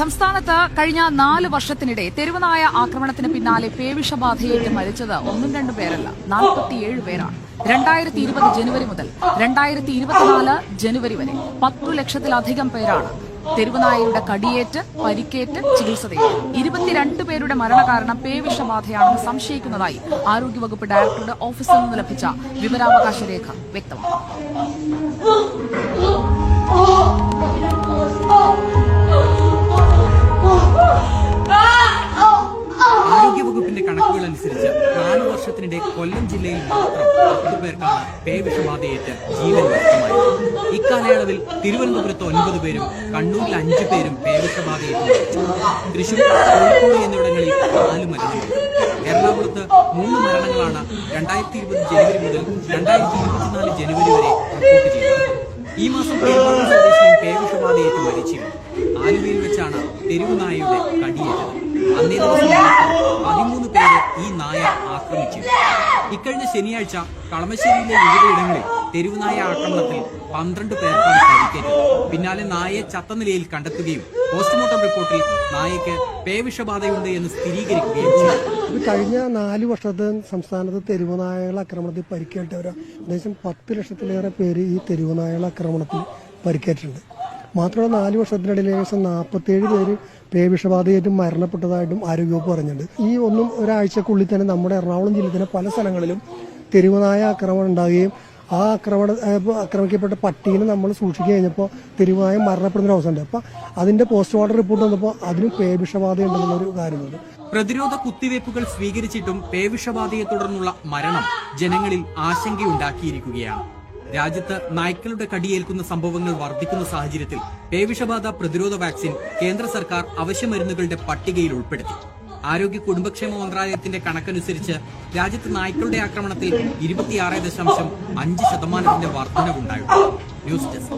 സംസ്ഥാനത്ത് കഴിഞ്ഞ നാല് വർഷത്തിനിടെ തെരുവനായ ആക്രമണത്തിന് പിന്നാലെ പേവിഷബാധയേറ്റ് മരിച്ചത് ഒന്നും രണ്ടും പേരല്ല നാൽപ്പത്തിയേഴ് പേരാണ്. രണ്ടായിരത്തി ഇരുപത് ജനുവരി മുതൽ രണ്ടായിരത്തി ഇരുപത്തിനാല് ജനുവരി വരെ പത്തു ലക്ഷത്തിലധികം പേരാണ് തെരുവനായയുടെ കടിയേറ്റ് പരിക്കേറ്റ് ചികിത്സ തേടി ഇരുപത്തിരണ്ട് പേരുടെ മരണകാരണം പേവിഷബാധയാണെന്ന് സംശയിക്കുന്നതായി ആരോഗ്യവകുപ്പ് ഡയറക്ടറുടെ ഓഫീസിൽ നിന്ന് ലഭിച്ച വിവരാവകാശ രേഖ വ്യക്തമാക്കുന്നു. അനുസരിച്ച് നാല് വർഷത്തിനിടെ കൊല്ലം ജില്ലയിൽ മാത്രം പത്ത് പേർക്കാണ് പേവിഷബാധയേറ്റ് ജീവൻ നഷ്ടമായത്. ഇക്കാലയളവിൽ തിരുവനന്തപുരത്ത് ഒൻപത് പേരും കണ്ണൂരിൽ അഞ്ചു പേരും പേവിഷബാധയേറ്റ് മരിച്ചു തൃശൂർ കോഴിക്കോട് എന്നിവിടങ്ങളിൽ നാല് മരണം എറണാകുളത്ത് മൂന്ന് മരണങ്ങളാണ് രണ്ടായിരത്തി ഇരുപത് ജനുവരി മുതൽ രണ്ടായിരത്തി ഇരുപത്തിനാല് ജനുവരി വരെ റിപ്പോർട്ട് ചെയ്തത്. ഈ മാസം പേവിഷബാധയേറ്റ് മരിച്ചിരുന്നു ആലുവയിൽ വെച്ചാണ് തെരുവുനായയുടെ കടിയേറ്റത്. ദിവസം പതിമൂന്ന് പേരെ ഈ നായ ആക്രമിച്ചു. ഇക്കഴിഞ്ഞ ശനിയാഴ്ച കളമശ്ശേരിയിലെ വിവിധയിടങ്ങളിൽ തെരുവുനായ ആക്രമണത്തിൽ പന്ത്രണ്ട് പേർക്കാണ് പരിക്കേറ്റത്. പിന്നാലെ നായയെ ചത്ത നിലയിൽ കണ്ടെത്തുകയും പോസ്റ്റ്മോർട്ടം റിപ്പോർട്ടിൽ നായയ്ക്ക് പേവിഷബാധയുണ്ട് എന്ന് സ്ഥിരീകരിക്കുകയും ചെയ്തു. ഇത് കഴിഞ്ഞ നാല് വർഷത്തെ സംസ്ഥാനത്ത് തെരുവുനായകൾ ആക്രമണത്തിൽ പരിക്കേറ്റവരാണ്. ഏകദേശം പത്ത് ലക്ഷത്തിലേറെ പേര് ഈ തെരുവുനായകൾ ആക്രമണത്തിൽ പരിക്കേറ്റിട്ടുണ്ട്. മാത്രമല്ല നാല് വർഷത്തിനിടയിൽ ഏകദേശം നാൽപ്പത്തേഴ് പേര് പേവിഷബാധയായിട്ടും മരണപ്പെട്ടതായിട്ടും ആരോഗ്യവകുപ്പ് പറഞ്ഞിട്ടുണ്ട്. ഈ ഒന്നും ഒരാഴ്ചക്കുള്ളിൽ തന്നെ നമ്മുടെ എറണാകുളം ജില്ലയിൽ തന്നെ പല സ്ഥലങ്ങളിലും തെരുവുനായ ആക്രമണം ഉണ്ടാകുകയും ആ ആക്രമണ ആക്രമിക്കപ്പെട്ട പട്ടീനെ നമ്മൾ സൂക്ഷിക്കുക കഴിഞ്ഞപ്പോൾ തെരുവായ മരണപ്പെടുന്ന ഒരു അവസ്ഥ ഉണ്ട് അപ്പം അതിന്റെ പോസ്റ്റ്മോർട്ടം റിപ്പോർട്ട് വന്നപ്പോൾ അതിനും പേവിഷബാധ ഉണ്ടെന്നുള്ളൊരു കാര്യമുണ്ട്. പ്രതിരോധ കുത്തിവയ്പ്പുകൾ സ്വീകരിച്ചിട്ടും പേവിഷബാധയെ തുടർന്നുള്ള മരണം ജനങ്ങളിൽ ആശങ്കയുണ്ടാക്കിയിരിക്കുകയാണ്. രാജ്യത്ത് നായ്ക്കളുടെ കടിയേൽക്കുന്ന സംഭവങ്ങൾ വർദ്ധിക്കുന്ന സാഹചര്യത്തിൽ പേവിഷബാധ പ്രതിരോധ വാക്സിൻ കേന്ദ്ര സർക്കാർ അവശ്യമരുന്നുകളുടെ പട്ടികയിൽ ഉൾപ്പെടുത്തി. ആരോഗ്യ കുടുംബക്ഷേമ മന്ത്രാലയത്തിന്റെ കണക്കനുസരിച്ച് രാജ്യത്ത് നായ്ക്കളുടെ ആക്രമണത്തിൽ ഇരുപത്തിയാറ് ദശാംശം അഞ്ച് ശതമാനത്തിന്റെ വർധനവുണ്ടായിട്ടുണ്ട് ന്യൂസ് ഡെസ്ക്.